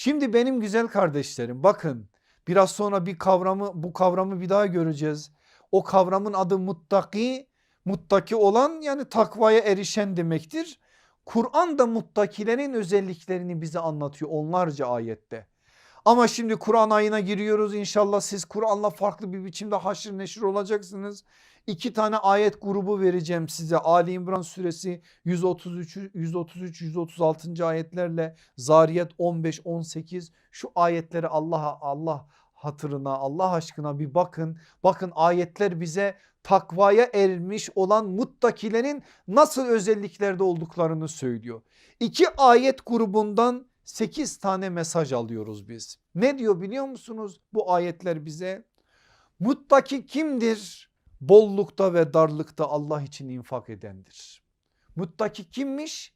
Şimdi benim güzel kardeşlerim bakın biraz sonra bir kavramı bu kavramı bir daha göreceğiz. O kavramın adı muttaki. Muttaki olan yani takvaya erişen demektir. Kur'an da muttakilerin özelliklerini bize anlatıyor onlarca ayette. Ama şimdi Kur'an ayına giriyoruz inşallah siz Kur'an'la farklı bir biçimde haşır neşir olacaksınız. İki tane ayet grubu vereceğim size Ali İmran suresi 133 133 136. ayetlerle Zariyat 15 18 şu ayetleri Allah Allah hatırına Allah aşkına bir bakın. Bakın ayetler bize takvaya ermiş olan muttakilerin nasıl özelliklerde olduklarını söylüyor. İki ayet grubundan 8 tane mesaj alıyoruz biz. Ne diyor biliyor musunuz bu ayetler bize? Muttaki kimdir? Bollukta ve darlıkta Allah için infak edendir. Muttaki kimmiş?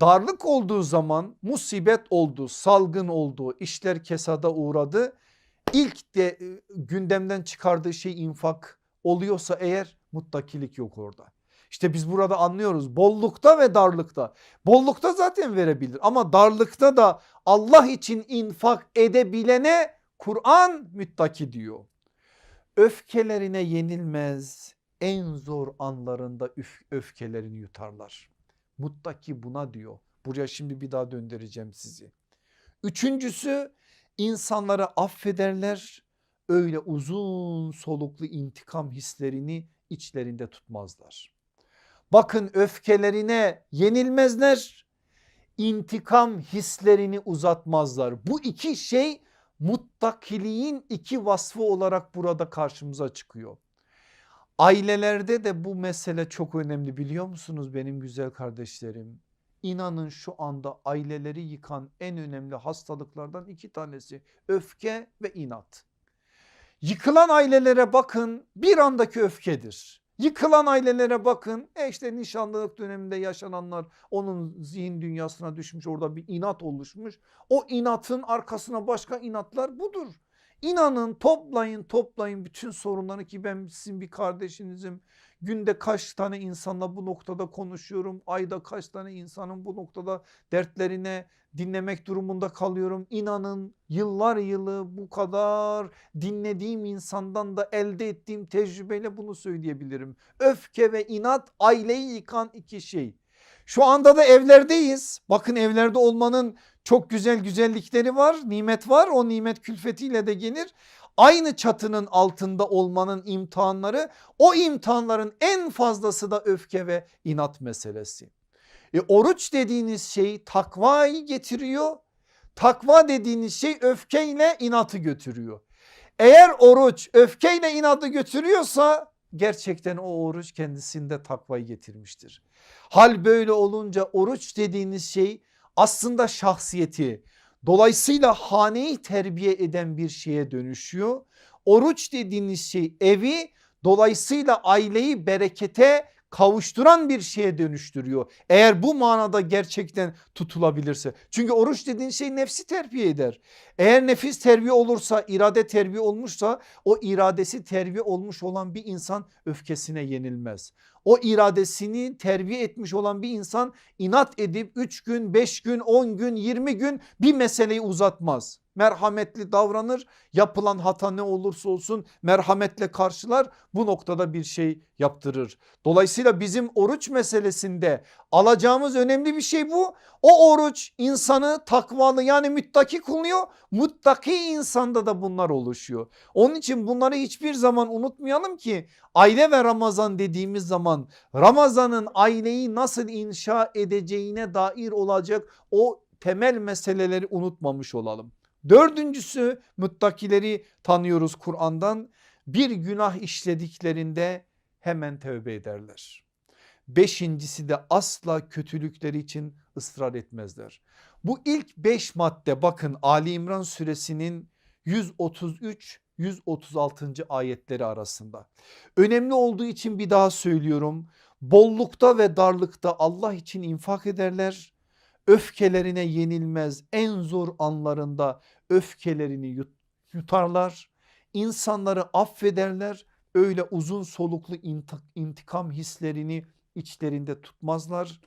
Darlık olduğu zaman musibet oldu, salgın oldu, işler kesada uğradı. İlk de e, gündemden çıkardığı şey infak oluyorsa eğer muttakilik yok orada. İşte biz burada anlıyoruz bollukta ve darlıkta. Bollukta zaten verebilir ama darlıkta da Allah için infak edebilene Kur'an müttaki diyor. Öfkelerine yenilmez en zor anlarında öf öfkelerini yutarlar. Muttaki buna diyor. Buraya şimdi bir daha döndüreceğim sizi. Üçüncüsü insanları affederler öyle uzun soluklu intikam hislerini içlerinde tutmazlar. Bakın öfkelerine yenilmezler intikam hislerini uzatmazlar. Bu iki şey muttakiliğin iki vasfı olarak burada karşımıza çıkıyor. Ailelerde de bu mesele çok önemli biliyor musunuz benim güzel kardeşlerim? İnanın şu anda aileleri yıkan en önemli hastalıklardan iki tanesi öfke ve inat. Yıkılan ailelere bakın bir andaki öfkedir. Yıkılan ailelere bakın e işte nişanlılık döneminde yaşananlar onun zihin dünyasına düşmüş orada bir inat oluşmuş. O inatın arkasına başka inatlar budur. İnanın toplayın toplayın bütün sorunları ki ben sizin bir kardeşinizim. Günde kaç tane insanla bu noktada konuşuyorum. Ayda kaç tane insanın bu noktada dertlerine dinlemek durumunda kalıyorum. İnanın yıllar yılı bu kadar dinlediğim insandan da elde ettiğim tecrübeyle bunu söyleyebilirim. Öfke ve inat aileyi yıkan iki şey. Şu anda da evlerdeyiz. Bakın evlerde olmanın çok güzel güzellikleri var, nimet var. O nimet külfetiyle de gelir. Aynı çatının altında olmanın imtihanları, o imtihanların en fazlası da öfke ve inat meselesi. E, oruç dediğiniz şey takvayı getiriyor. Takva dediğiniz şey öfkeyle inatı götürüyor. Eğer oruç öfkeyle inadı götürüyorsa gerçekten o oruç kendisinde takvayı getirmiştir. Hal böyle olunca oruç dediğiniz şey aslında şahsiyeti dolayısıyla haneyi terbiye eden bir şeye dönüşüyor. Oruç dediğiniz şey evi dolayısıyla aileyi berekete kavuşturan bir şeye dönüştürüyor. Eğer bu manada gerçekten tutulabilirse. Çünkü oruç dediğin şey nefsi terbiye eder. Eğer nefis terbiye olursa irade terbiye olmuşsa o iradesi terbiye olmuş olan bir insan öfkesine yenilmez. O iradesini terbiye etmiş olan bir insan inat edip 3 gün 5 gün 10 gün 20 gün bir meseleyi uzatmaz merhametli davranır. Yapılan hata ne olursa olsun merhametle karşılar. Bu noktada bir şey yaptırır. Dolayısıyla bizim oruç meselesinde alacağımız önemli bir şey bu. O oruç insanı takvalı yani müttaki kılıyor. Muttaki insanda da bunlar oluşuyor. Onun için bunları hiçbir zaman unutmayalım ki aile ve Ramazan dediğimiz zaman Ramazan'ın aileyi nasıl inşa edeceğine dair olacak o temel meseleleri unutmamış olalım. Dördüncüsü muttakileri tanıyoruz Kur'an'dan bir günah işlediklerinde hemen tövbe ederler. Beşincisi de asla kötülükleri için ısrar etmezler. Bu ilk beş madde bakın Ali İmran suresinin 133 136. ayetleri arasında. Önemli olduğu için bir daha söylüyorum. Bollukta ve darlıkta Allah için infak ederler öfkelerine yenilmez en zor anlarında öfkelerini yutarlar insanları affederler öyle uzun soluklu intikam hislerini içlerinde tutmazlar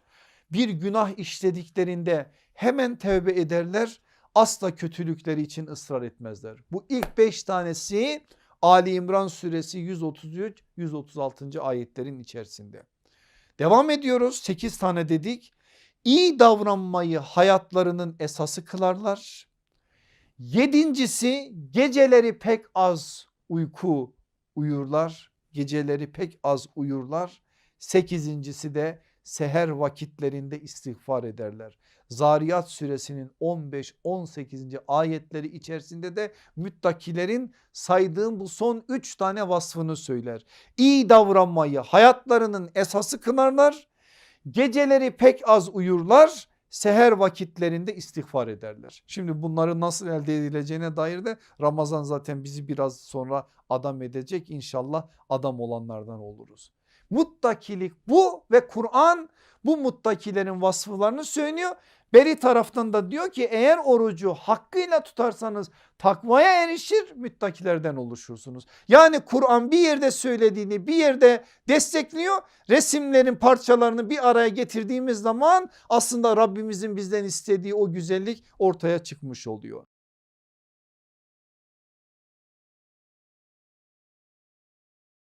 bir günah işlediklerinde hemen tövbe ederler asla kötülükleri için ısrar etmezler. Bu ilk beş tanesi Ali İmran suresi 133-136. ayetlerin içerisinde. Devam ediyoruz 8 tane dedik. İyi davranmayı hayatlarının esası kılarlar. Yedincisi geceleri pek az uyku uyurlar. Geceleri pek az uyurlar. Sekizincisi de seher vakitlerinde istiğfar ederler. Zariyat suresinin 15-18. ayetleri içerisinde de müttakilerin saydığım bu son 3 tane vasfını söyler. İyi davranmayı hayatlarının esası kınarlar. Geceleri pek az uyurlar. Seher vakitlerinde istiğfar ederler. Şimdi bunları nasıl elde edileceğine dair de Ramazan zaten bizi biraz sonra adam edecek. İnşallah adam olanlardan oluruz. Muttakilik bu ve Kur'an bu muttakilerin vasıflarını söylüyor. Beri taraftan da diyor ki eğer orucu hakkıyla tutarsanız takvaya erişir müttakilerden oluşursunuz. Yani Kur'an bir yerde söylediğini bir yerde destekliyor. Resimlerin parçalarını bir araya getirdiğimiz zaman aslında Rabbimizin bizden istediği o güzellik ortaya çıkmış oluyor.